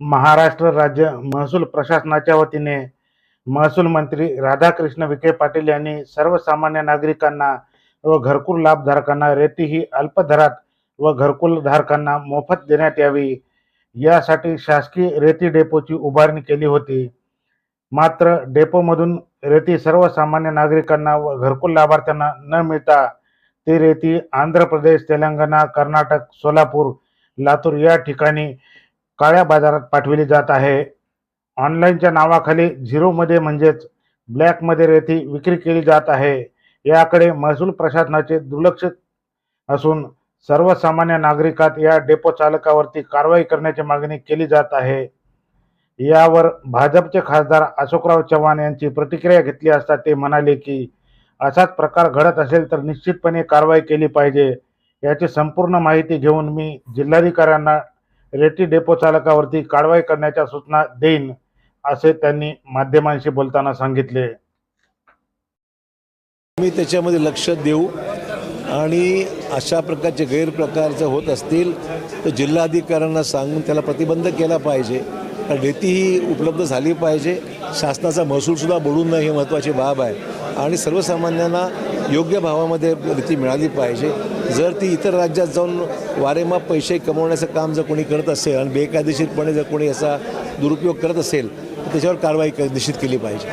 महाराष्ट्र राज्य महसूल प्रशासनाच्या वतीने महसूल मंत्री राधाकृष्ण विखे पाटील यांनी सर्वसामान्य नागरिकांना व घरकुल लाभधारकांना रेती ही अल्पदरात व घरकुल धारकांना मोफत देण्यात यावी. यासाठी शासकीय रेती डेपोची उभारणी केली होती. मात्र डेपोमधून रेती सर्वसामान्य नागरिकांना व घरकुल लाभार्थ्यांना न मिळता ती रेती आंध्र प्रदेश तेलंगणा कर्नाटक सोलापूर लातूर या ठिकाणी काळ्या बाजारात पाठविली जात आहे. ऑनलाईनच्या नावाखाली झिरोमध्ये म्हणजेच ब्लॅकमध्ये रेती विक्री केली जात आहे. याकडे महसूल प्रशासनाचे दुर्लक्ष असून सर्वसामान्य नागरिकात या डेपो चालकावरती कारवाई करण्याची मागणी केली जात आहे. यावर भाजपचे खासदार अशोकराव चव्हाण यांची प्रतिक्रिया घेतली असता ते म्हणाले की असाच प्रकार घडत असेल तर निश्चितपणे कारवाई केली पाहिजे. याची संपूर्ण माहिती घेऊन मी जिल्हाधिकाऱ्यांना रेती डेपो चालकावरती कारवाई करण्याच्या सूचना देईन असे त्यांनी माध्यमांशी बोलताना सांगितले. मी त्याच्यामध्ये लक्ष देऊ आणि अशा प्रकारचे गैरप्रकारचं होत असतील तर जिल्हाधिकाऱ्यांना सांगून त्याला प्रतिबंध केला पाहिजे. कारण रेती ही उपलब्ध झाली पाहिजे. शासनाचा महसूलसुद्धा बुडून नये ही महत्त्वाची बाब आहे. आणि सर्वसामान्यांना योग्य भावामध्ये ती मिळाली पाहिजे. जर ती इतर राज्यात जाऊन वारेमाप पैसे कमवण्याचं काम जर कोणी करत असेल आणि बेकायदेशीरपणे जर कोणी याचा दुरुपयोग करत असेल तर त्याच्यावर कारवाई क- निश्चित केली पाहिजे.